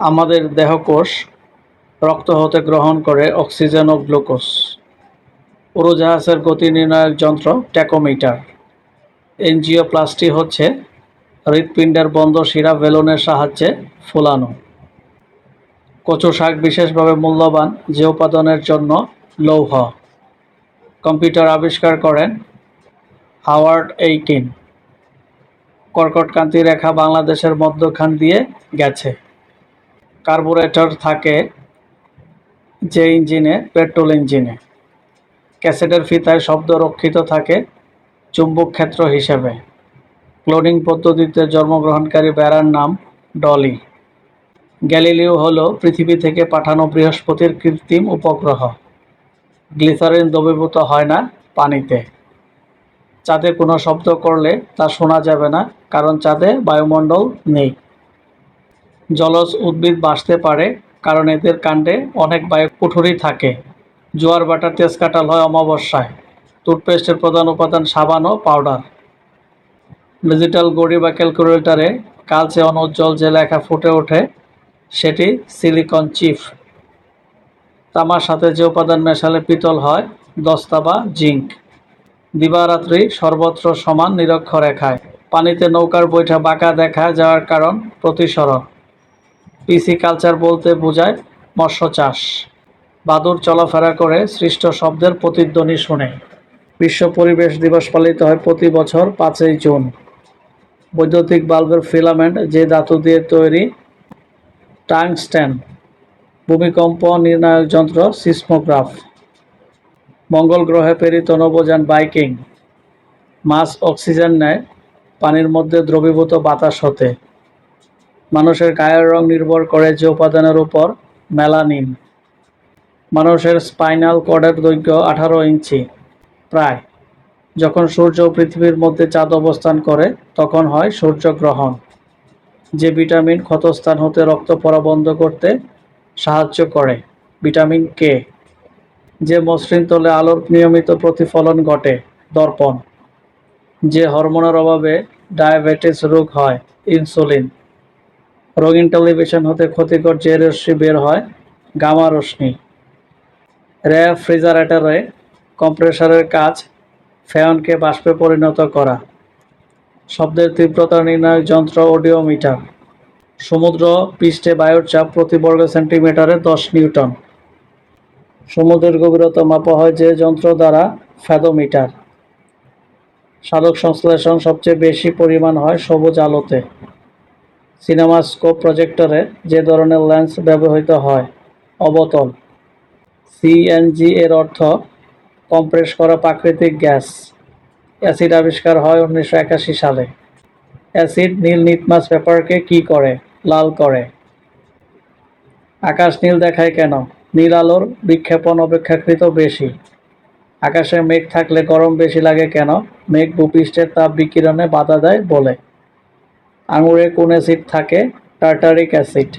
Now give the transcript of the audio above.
আমাদের দেহকোষ রক্ত হতে গ্রহণ করে অক্সিজেন ও গ্লুকোজ। উড়োজাহাজের গতি নির্ণায়ক যন্ত্র ট্যাকোমিটার। এনজিওপ্লাস্টি হচ্ছে হৃৎপিণ্ডের বন্ধ শিরা বেলুনের সাহায্যে ফোলানো। কচু শাক বিশেষভাবে মূল্যবান, যে উপাদানের জন্য লৌহ। কম্পিউটার আবিষ্কার করেন হাওয়ার্ড এইটিন কর্কটকান্তি রেখা বাংলাদেশের মধ্যখান দিয়ে গেছে। কার্বোরেটর থাকে যে ইঞ্জিনে, পেট্রোল ইঞ্জিনে। ক্যাসেটের ফিতায় শব্দ রক্ষিত থাকে চুম্বক ক্ষেত্র হিসেবে। ক্লোনিং পদ্ধতিতে জন্মগ্রহণকারী বেড়ার নাম ডলি। গ্যালিলিও হল পৃথিবী থেকে পাঠানো বৃহস্পতির কৃত্রিম উপগ্রহ। গ্লিসারিন দ্রবীভূত হয় না পানিতে। চাঁদে কোনো শব্দ করলে তা শোনা যাবে না, কারণ চাঁদে বায়ুমণ্ডল নেই। জলজ উদ্ভিদ বাঁচতে পারে, কারণ এদের কাণ্ডে অনেক বায়ু কুঠুরি থাকে। জোয়ার বাটার তেজ কাটাল হয় অমাবস্যায়। টুথপেস্টের প্রধান উপাদান সাবান ও পাউডার। ডিজিটাল ঘড়ি বা ক্যালকুলেটরে কালচে অনুজ্জ্বল যে লেখা ফুটে ওঠে, সেটি সিলিকন চিপ তামার সাথে যে উপাদান মেশালে পিতল হয়, দস্তা বা জিঙ্ক। দিবারাত্রি সর্বত্র সমান নিরক্ষরেখায়। পানিতে নৌকার বৈঠা বাঁকা দেখা যাওয়ার কারণ প্রতিসরণ। পিসি কালচার বলতে বোঝায় মৎস্য চাষ। বাদুর চলাফেরা করে সৃষ্ট শব্দের প্রতিধ্বনি শুনে। বিশ্ব পরিবেশ দিবস পালিত হয় প্রতি বছর পাঁচই জুন। বৈদ্যুতিক বাল্বের ফিলামেন্ট যে ধাতু দিয়ে তৈরি টাংস্টেন ভূমিকম্প নির্ণায়ক যন্ত্র সিসমোগ্রাফ। মঙ্গল গ্রহে প্রেরিত নবযান বাইকিং। মাছ অক্সিজেন নেয়, পানির মধ্যে দ্রবীভূত বাতাস হতে। মানুষের গায়ের রং নির্ভর করে যে উপাদানের উপর মেলানিন। মানুষের স্পাইনাল কর্ডের দৈর্ঘ্য আঠারো ইঞ্চি, প্রায়। যখন সূর্য পৃথিবীর মধ্যে চাঁদ অবস্থান করে, তখন হয় সূর্যগ্রহণ যে ভিটামিন ক্ষতস্থান হতে রক্ত পড়া বন্ধ করতে সাহায্য করে, ভিটামিন কে যে মসৃণ তলে আলোর নিয়মিত প্রতিফলন ঘটে, দর্পণ। যে হরমোনের অভাবে ডায়াবেটিস রোগ হয়, ইনসুলিন। রঙিন টেলিভিশন হতে ক্ষতিকর যে রশ্মি বের হয়, গামা রশ্মি। রেফ্রিজারেটরে কম্প্রেসারের কাজ, ফ্যানকে বাষ্পে পরিণত করা। শব্দের তীব্রতা নির্ণায়ক যন্ত্র অডিওমিটার সমুদ্র পৃষ্ঠে বায়ুর চাপ প্রতি বর্গ সেন্টিমিটারে দশ নিউটন। সমুদ্রের গভীরতা মাপা হয় যে যন্ত্র দ্বারা ফ্যাদোমিটার। সাধক সংশ্লেষণ সবচেয়ে বেশি পরিমাণ হয় সবুজ আলোতে। সিনেমা স্কোপ প্রজেক্টরে যে ধরনের লেন্স ব্যবহৃত হয়, অবতল। সিএনজি এর অর্থ কম্প্রেস করা প্রাকৃতিক গ্যাস। অ্যাসিড আবিষ্কার হয় উনিশশো একাশি সালে। অ্যাসিড নীল নিটমাস পেপারকে কি করে, লাল করে? আকাশ নীল দেখায় কেন? নীল আলোর বিক্ষেপণ অপেক্ষাকৃত বেশি। আকাশে মেঘ থাকলে গরম বেশি লাগে কেন? মেঘ ভূপৃষ্ঠের তাপ বিকিরণে বাধা দেয় বলে। আঙুরে কোন অ্যাসিড থাকে টার্টারিক অ্যাসিড